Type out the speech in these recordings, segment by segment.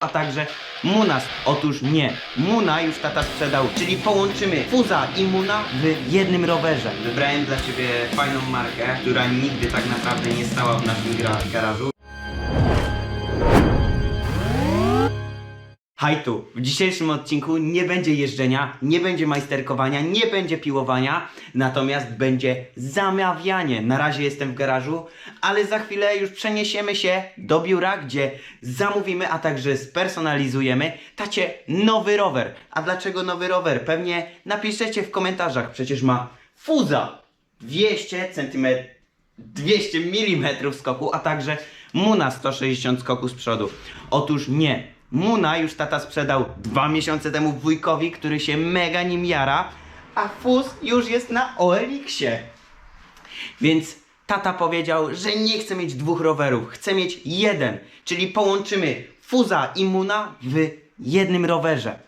a także Munas. Otóż nie, Muna już tata sprzedał, czyli połączymy Fuza i Muna w jednym rowerze. Wybrałem dla Ciebie fajną markę, która nigdy tak naprawdę nie stała w naszym gra- garażu. Hajtu, w dzisiejszym odcinku nie będzie jeżdżenia, nie będzie majsterkowania, nie będzie piłowania, natomiast będzie zamawianie. Na razie jestem w garażu, ale za chwilę już przeniesiemy się do biura, gdzie zamówimy, a także spersonalizujemy tacie nowy rower. A dlaczego nowy rower? Pewnie napiszecie w komentarzach, przecież ma fuza 200 cm 200 mm skoku, a także Muna 160 skoku z przodu. Otóż nie. Muna już tata sprzedał dwa miesiące temu wujkowi, który się mega nim jara, a Fuz już jest na OLX-ie. Więc tata powiedział, że nie chce mieć dwóch rowerów, chce mieć jeden, czyli połączymy Fuza i Muna w jednym rowerze.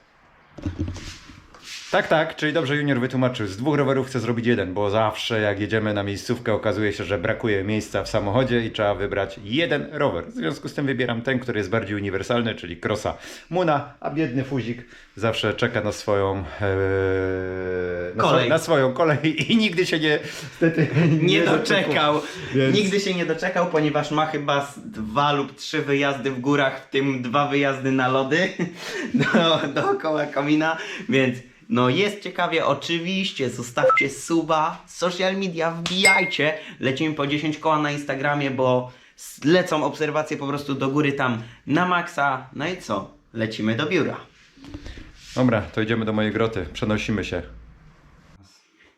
Tak, tak, czyli dobrze Junior wytłumaczył. Z dwóch rowerów chcę zrobić jeden, bo zawsze jak jedziemy na miejscówkę okazuje się, że brakuje miejsca w samochodzie i trzeba wybrać jeden rower. W związku z tym wybieram ten, który jest bardziej uniwersalny, czyli Crossa Muna, a biedny Fuzik zawsze czeka na swoją ee, na, Kolej. swo- na swoją kolej i nigdy się nie niestety nie doczekał. doczekał. Więc- Nigdy się nie doczekał, ponieważ ma chyba dwa lub trzy wyjazdy w górach, w tym dwa wyjazdy na lody do, dookoła komina, więc no jest ciekawie, oczywiście, zostawcie suba, social media, wbijajcie, lecimy po 10 koła na Instagramie, bo lecą obserwacje po prostu do góry tam na maksa, no i co, lecimy do biura. Dobra, to idziemy do mojej groty, przenosimy się.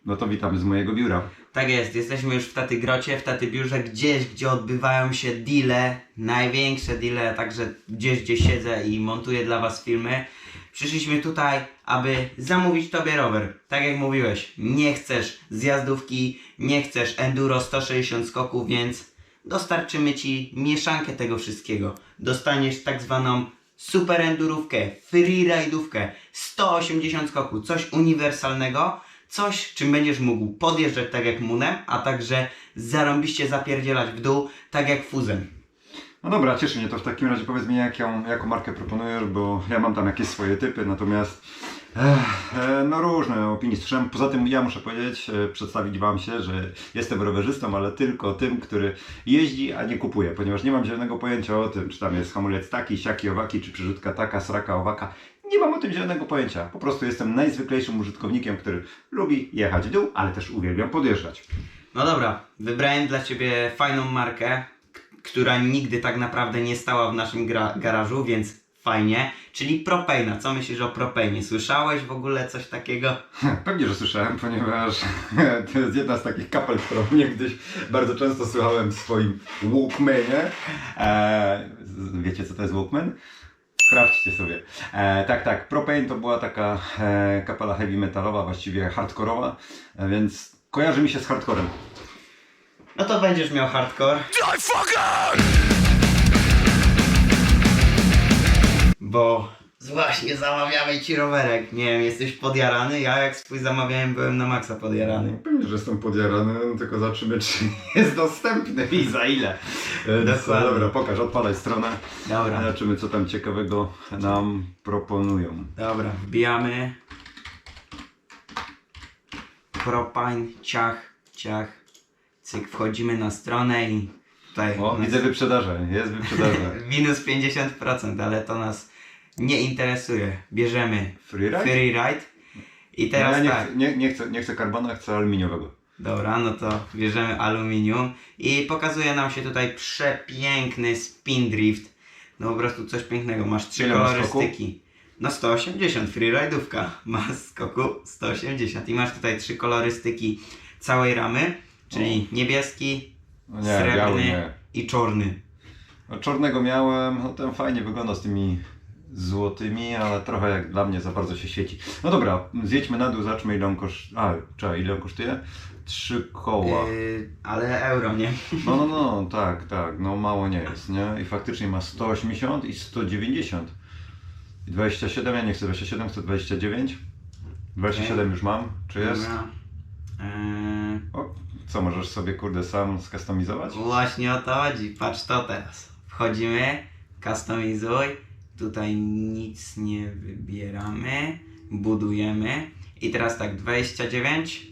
No to witamy z mojego biura. Tak jest, jesteśmy już w taty grocie, w taty biurze, gdzieś, gdzie odbywają się deale, największe deale, także gdzieś, gdzie siedzę i montuję dla Was filmy. Przyszliśmy tutaj, aby zamówić Tobie rower. Tak jak mówiłeś, nie chcesz zjazdówki, nie chcesz enduro 160 skoków, więc dostarczymy Ci mieszankę tego wszystkiego. Dostaniesz tak zwaną super endurówkę, freeride'ówkę, 180 skoków, coś uniwersalnego, coś czym będziesz mógł podjeżdżać tak jak munem, a także zarąbiście zapierdzielać w dół tak jak fuzem. No dobra, cieszy mnie to. W takim razie powiedz mi, jaką, jaką markę proponujesz, bo ja mam tam jakieś swoje typy, natomiast e, no różne opinie słyszałem. Poza tym ja muszę powiedzieć, e, przedstawić Wam się, że jestem rowerzystą, ale tylko tym, który jeździ, a nie kupuje, ponieważ nie mam zielonego pojęcia o tym, czy tam jest hamulec taki, siaki, owaki, czy przerzutka taka, sraka, owaka. Nie mam o tym zielonego pojęcia. Po prostu jestem najzwyklejszym użytkownikiem, który lubi jechać w dół, ale też uwielbiam podjeżdżać. No dobra, wybrałem dla Ciebie fajną markę, która nigdy tak naprawdę nie stała w naszym garażu, więc fajnie, czyli Propeina. Co myślisz o Propeinie? Słyszałeś w ogóle coś takiego? Pewnie, że słyszałem, ponieważ to jest jedna z takich kapel, którą niegdyś bardzo często słuchałem w swoim Walkmanie. E, z- wiecie, co to jest Walkman? Sprawdźcie sobie. E, tak, tak. Propane to była taka e, kapela heavy metalowa, właściwie hardkorowa, e, więc kojarzy mi się z hardcorem. No to będziesz miał hardcore. Bo właśnie zamawiamy ci rowerek. Nie wiem, jesteś podjarany? Ja jak swój zamawiałem, byłem na maksa podjarany. Pewnie, że jestem podjarany, tylko zobaczymy, czy jest dostępny i za ile. Więc, Dokładnie. dobra, pokaż, odpalaj stronę. Dobra. Zobaczymy, co tam ciekawego nam proponują. Dobra, wbijamy. Propine, ciach, ciach. Cyk, wchodzimy na stronę i tutaj O, nas- widzę wyprzedaże, jest wyprzedaże. minus 50%, ale to nas nie interesuje. Bierzemy Freeride? Freeride. I teraz no, ja nie, tak. chcę, nie, nie, chcę, nie chcę karbona, chcę aluminiowego. Dobra, no to bierzemy aluminium i pokazuje nam się tutaj przepiękny spin drift. No po prostu coś pięknego. Masz trzy Ile kolorystyki. No 180, freeride'ówka. Ma skoku 180 i masz tutaj trzy kolorystyki całej ramy, czyli niebieski, No nie, biały srebrny nie. i czarny. No, czarnego miałem, no ten fajnie wygląda z tymi złotymi, ale trochę jak dla mnie za bardzo się świeci. No dobra, zjedźmy na dół, zobaczmy ile on kosztuje. A, czekaj, ile on kosztuje? Trzy koła. Yy, ale euro, nie? No, no, no, tak, tak, no mało nie jest, nie? I faktycznie ma 180 i 190. I 27, ja nie chcę 27, chcę 29. 27 już mam, czy jest? Dobra. Yy, O, co, możesz sobie kurde sam skustomizować? Właśnie o to chodzi. Patrz to teraz. Wchodzimy, customizuj Tutaj nic nie wybieramy. Budujemy. I teraz tak, 29.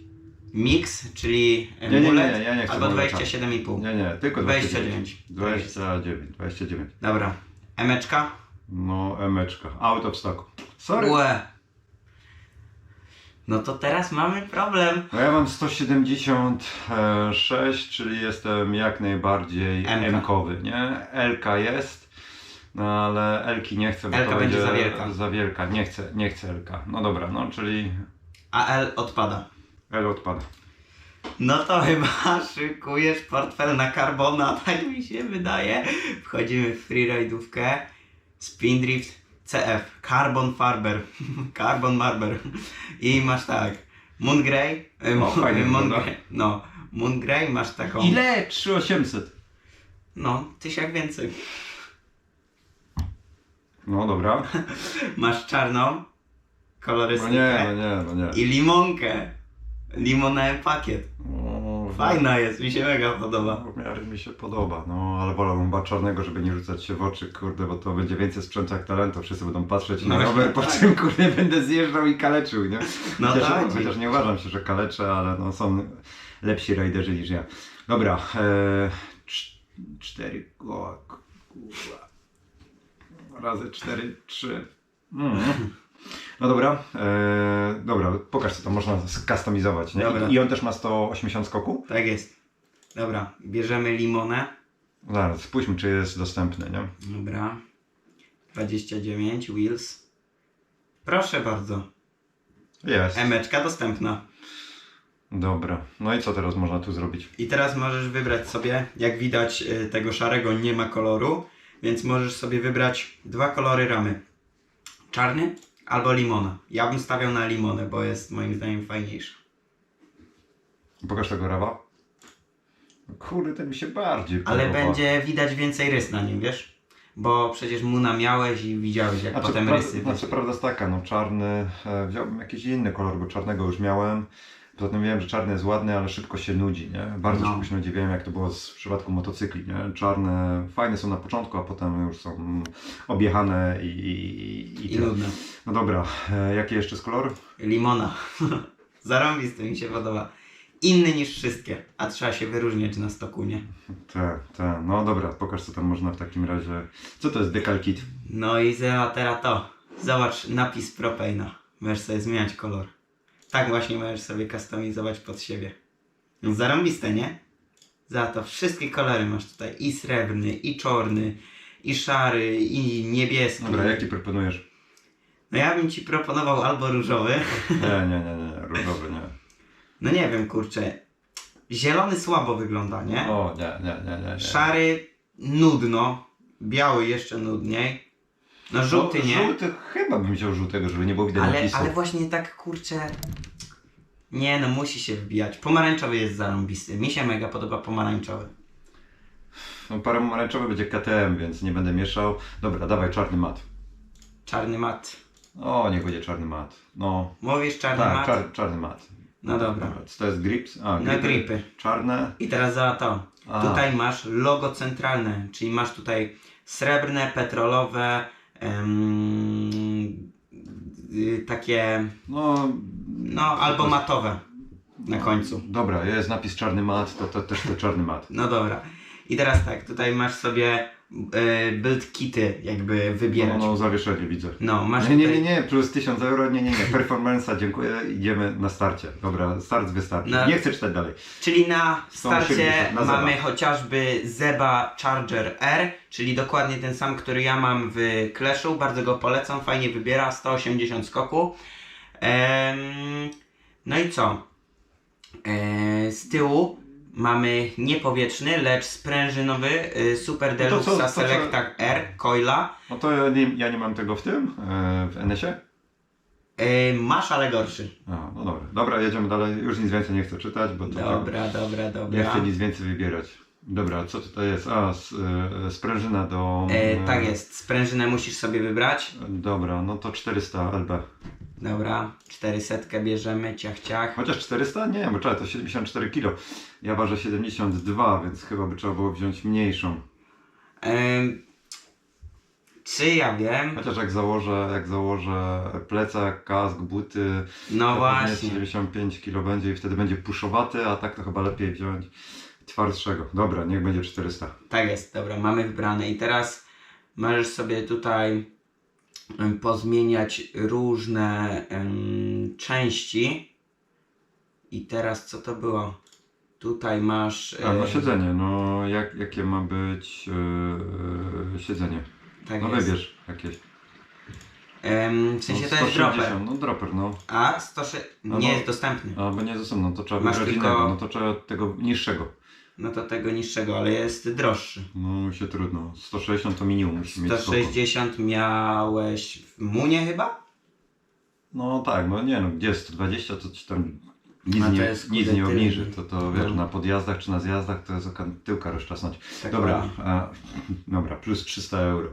Mix, czyli Nie, nie, nie, mulet, ja nie chcę albo muleta. 27,5. Nie, nie, tylko 29. 29. 29. Dobra. Emeczka? No, emeczka. Out of stock. Sorry. Łe. No to teraz mamy problem. No ja mam 176, czyli jestem jak najbardziej. M-kowy, nie? LK jest, no ale L-ki nie chcę, bo L-ka to będzie za wielka. Za wielka, nie chcę, nie chcę L-ka. No dobra, no czyli A L odpada. L odpada. No to chyba szykujesz portfel na Carbona, tak mi się wydaje. Wchodzimy w freeride'ówkę. Spindrift CF. Carbon Farber. Carbon Marber. I masz tak. Moon Grey. No, Moon- fajnie Moon wygląda. Grey. No. Moon Grey masz taką. Ile? 3800. No, tysiak więcej. No dobra. Masz czarną. No Kolorystykę. nie, no nie, no nie. I limonkę. Limonę pakiet. O, Fajna jest, mi się mega podoba. W miarę mi się podoba, no ale wolałbym ba czarnego, żeby nie rzucać się w oczy, kurde, bo to będzie więcej sprzętu jak talento, wszyscy będą patrzeć No na właśnie rower, po tak. czym kurde będę zjeżdżał i kaleczył, nie? No chociaż, tak. chociaż nie uważam się, że kaleczę, ale no są lepsi rajderzy niż ja. Dobra, e, cz- cztery koła, kurwa. razy cztery, trzy. Mm. No dobra, e, dobra, pokaż co tam można skustomizować, nie? Dobra. I, I on też ma 180 skoku? Tak jest. Dobra, bierzemy limonę. Zaraz, spójrzmy czy jest dostępny, nie? Dobra. 29 wheels. Proszę bardzo. Jest. Emeczka dostępna. Dobra, no i co teraz można tu zrobić? I teraz możesz wybrać sobie, jak widać y, tego szarego nie ma koloru, więc możesz sobie wybrać dwa kolory ramy. Czarny albo limona. Ja bym stawiał na limonę, bo jest moim zdaniem fajniejszy. Pokaż tego rawa. Kurde, ten mi się bardziej Ale podoba. będzie widać więcej rys na nim, wiesz? Bo przecież muna miałeś i widziałeś jak Znaczy, potem pra- rysy. znaczy prawda jest taka, no czarny, e, wziąłbym jakiś inny kolor, bo czarnego już miałem. Poza tym wiem, że czarny jest ładny, ale szybko się nudzi, nie? Bardzo No. szybko się nudzi, wiem jak to było z, w przypadku motocykli, nie? Czarne fajne są na początku, a potem już są objechane i, i, i, I nudne. No dobra, e, jaki jeszcze jest kolor? Limona. Zarąbisty mi się podoba. Inny niż wszystkie, a trzeba się wyróżniać na stoku, nie? Tak, tak, no dobra, pokaż co tam można w takim razie. Co to jest Decal Kit? No i za teraz to. Zobacz napis Propaina. Możesz sobie zmieniać kolor. Tak właśnie możesz sobie customizować pod siebie. No zarąbiste, nie? Za to wszystkie kolory masz tutaj. I srebrny, i czarny, i szary, i niebieski. Dobra, jaki proponujesz? No ja bym ci proponował albo różowy. Nie, nie, nie, nie, różowy nie. No nie wiem, kurczę. Zielony słabo wygląda, nie? O, nie, nie, nie, nie. nie. Szary nudno. Biały jeszcze nudniej. No żółty nie. Żółty, chyba bym wziął żółtego, żeby nie było widać Ale, napisu. ale właśnie tak kurczę. Nie no, musi się wbijać. Pomarańczowy jest zarąbisty. Mi się mega podoba pomarańczowy. No, pomarańczowy będzie KTM, więc nie będę mieszał. Dobra, dawaj czarny mat. Czarny mat. O, niech będzie czarny mat. No, Mówisz czarny tak, mat? czar, czarny mat. No dobra. Co to jest grips? A, No gripy. Czarne. I teraz za to. A. Tutaj masz logo centralne, czyli masz tutaj srebrne, petrolowe, em, y, takie, No, no albo matowe na końcu. dobra, jest napis czarny mat, to, to też to czarny mat. No dobra. I teraz tak, tutaj masz sobie y, build kity jakby wybierać. No, no, zawieszenie widzę. No, masz Nie, nie, nie, nie, plus 1000 euro, nie, nie, nie, performance'a, dziękuję, idziemy na starcie. Dobra, start wystarczy. Na- Nie chcę czytać dalej. Czyli na starcie 180, na mamy chociażby Zeba Charger R, czyli dokładnie ten sam, który ja mam w Clashu. Bardzo go polecam, fajnie wybiera, 180 skoku. Em, no i co? E, z tyłu mamy niepowietrzny, lecz sprężynowy y, Super No to co- Deluxe to co- Selecta R Coila. No to ja nie, ja nie mam tego w tym, e, w NS-ie? E, masz, ale gorszy. A, no dobra. Dobra, jedziemy dalej. Już nic więcej nie chcę czytać, bo to Dobra, dobra, tak, dobra. nie chcę nic więcej wybierać. Dobra, co tutaj jest? A, s, e, sprężyna do... E, tak jest, sprężynę musisz sobie wybrać. Dobra, no to 400 LB. Dobra, 400 bierzemy, ciach, ciach. Chociaż 400? Nie, bo czekaj, to 74 kg. Ja ważę 72, więc chyba by trzeba było wziąć mniejszą. Em, Czy ja wiem? Chociaż jak założę, jak założę plecak, kask, buty, No to pewnie właśnie. 75 kg będzie i wtedy będzie puszowaty, a tak to chyba lepiej wziąć twardszego. Dobra, niech będzie 400. Tak jest, dobra, mamy wybrane. I teraz możesz sobie tutaj em, pozmieniać różne em, części. I teraz co to było? Tutaj masz. A, no siedzenie, no jak, jakie ma być yy, siedzenie? Tak no jest. wybierz jakieś. Em, w sensie no, to jest dropper. 160, No dropper, no. A 106 No nie bo- jest dostępny. A, bo nie zostaną, no to trzeba Masz wybrać tylko- innego, no to trzeba tego niższego. No to tego niższego, ale jest droższy. No się trudno. 160 to minimum musi mieć spoko. 160 miałeś w Munie chyba? No tak, no nie no, gdzie 120 to ci tam nic nie, jest, nic nie obniży. To, to wiesz, No. na podjazdach czy na zjazdach to jest oka tyłka rozczasnąć. Tak Dobra, a, dobra, plus 300 euro.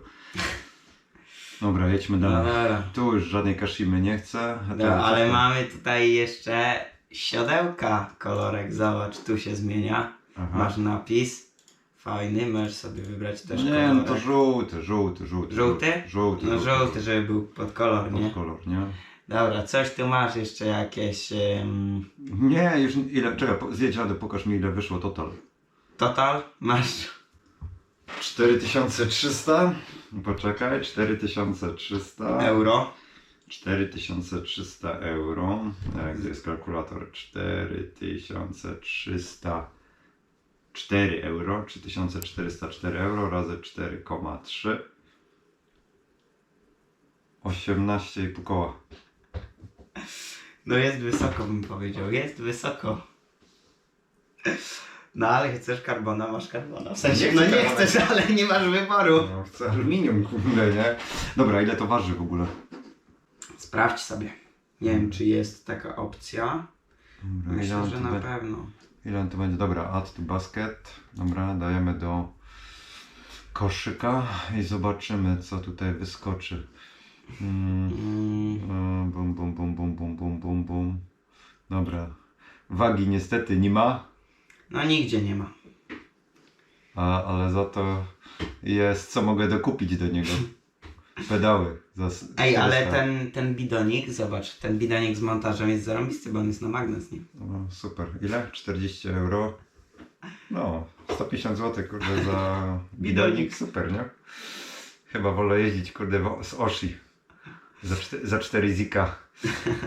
Dobra, jedźmy No dalej. dobra. Tu już żadnej kaszimy nie chcę. No, teraz- ale mamy tutaj jeszcze siodełka kolorek, zobacz, tu się zmienia. Aha. Masz napis. Fajny, możesz sobie wybrać też Nie, kolorek. no to żółty, żółty, żółty. Żółty? Żółty. No żółty, żeby był pod kolor, Pod nie? kolor, nie? Dobra, coś tu masz jeszcze jakieś em, Nie, już ile, czekaj, po- zjedź radę, pokaż mi ile wyszło total. total? Masz 4300? Poczekaj, 4300. euro. 4300 euro. E, Gdzie jest kalkulator? 4300 4 euro, 3404 euro razy 4,3 18,5 koła. No jest wysoko bym powiedział, jest wysoko. No ale chcesz karbona, masz karbona. W sensie, no nie chcesz, ale nie masz wyboru. No, chcę aluminium, kurde, nie? Dobra, ile to waży w ogóle? Sprawdź sobie. Nie wiem, czy jest taka opcja. Dobra, Myślę, że na pewno. Ile to będzie? Dobra, add to basket. Dobra, dajemy do koszyka i zobaczymy, co tutaj wyskoczy. Mm. Mm. Bum, bum, bum, bum, bum, bum, bum, bum. Dobra. Wagi niestety nie ma. No nigdzie nie ma. A, ale za to jest, co mogę dokupić do niego. Pedały. Za s- Ej, ale 400. ten, ten bidonik, zobacz, ten bidonik z montażem jest zarąbisty, bo on jest na magnes, nie? No, super. Ile? 40 euro. No, 150 zł, kurde, za bidonik. Super, nie? Chyba wolę jeździć, kurde, z Oshi. Za, za 4 zika.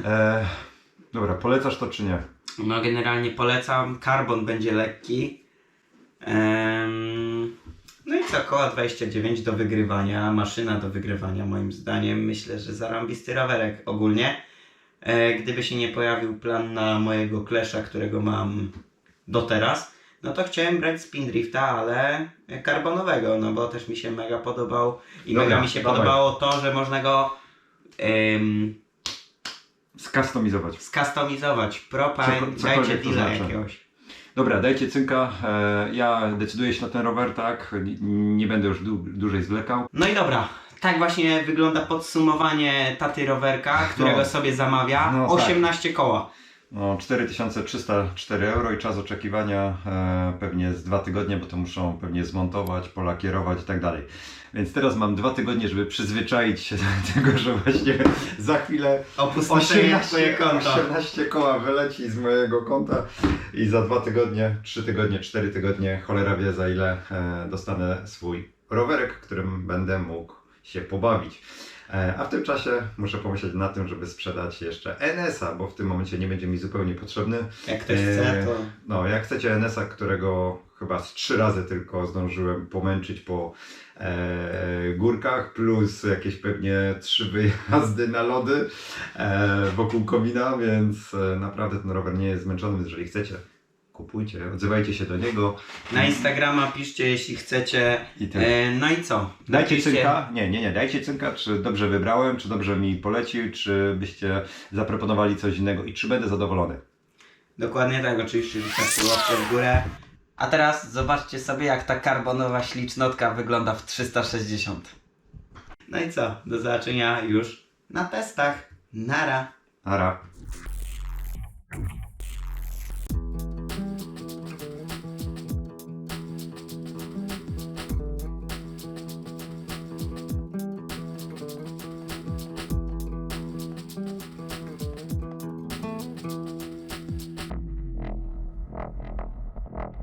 E, dobra, polecasz to czy nie? No generalnie polecam, karbon będzie lekki. Em, no i co, koła 29 do wygrywania, maszyna do wygrywania moim zdaniem. Myślę, że zarąbisty rowerek ogólnie. E, gdyby się nie pojawił plan na mojego klesza, którego mam do teraz, no to chciałem brać spin drifta, ale karbonowego, no bo też mi się mega podobał i Dobra, mega mi się dawaj. podobało to, że można go em, Skustomizować. skustomizować. Propa, Coko- dajcie to deala znaczy. jakiegoś. Dobra, dajcie cynka. E, ja decyduję się na ten rower, tak? Nie będę już dłu- dłużej zwlekał. No i dobra, tak właśnie wygląda podsumowanie taty rowerka, którego No. sobie zamawia. No tak. 18 koła. No, 4304 euro i czas oczekiwania e, pewnie z dwa tygodnie, bo to muszą pewnie zmontować, polakierować i tak dalej. Więc teraz mam dwa tygodnie, żeby przyzwyczaić się do tego, że właśnie za chwilę Opustoszenie twoje konto. 18 koła wyleci z mojego konta i za dwa tygodnie, trzy tygodnie, cztery tygodnie, cholera wie za ile e, dostanę swój rowerek, którym będę mógł się pobawić. E, A w tym czasie muszę pomyśleć na tym, żeby sprzedać jeszcze NS-a, bo w tym momencie nie będzie mi zupełnie potrzebny. Jak ktoś chce, Eee, to No, jak chcecie NS-a, którego chyba z trzy razy tylko zdążyłem pomęczyć po e, górkach, plus jakieś pewnie trzy wyjazdy na lody e, wokół komina, więc e, naprawdę ten rower nie jest zmęczony, jeżeli chcecie, kupujcie, odzywajcie się do niego. na Instagrama piszcie jeśli chcecie. I. E, no i co? Dajcie Napiszcie- cynka, nie, nie, nie, dajcie cynka, czy dobrze wybrałem, czy dobrze mi polecił, czy byście zaproponowali coś innego i czy będę zadowolony. Dokładnie tak, oczywiście wystarczy łapkę w górę. A teraz zobaczcie sobie jak ta karbonowa ślicznotka wygląda w 360. No i co? Do zobaczenia już na testach. Nara. Ara.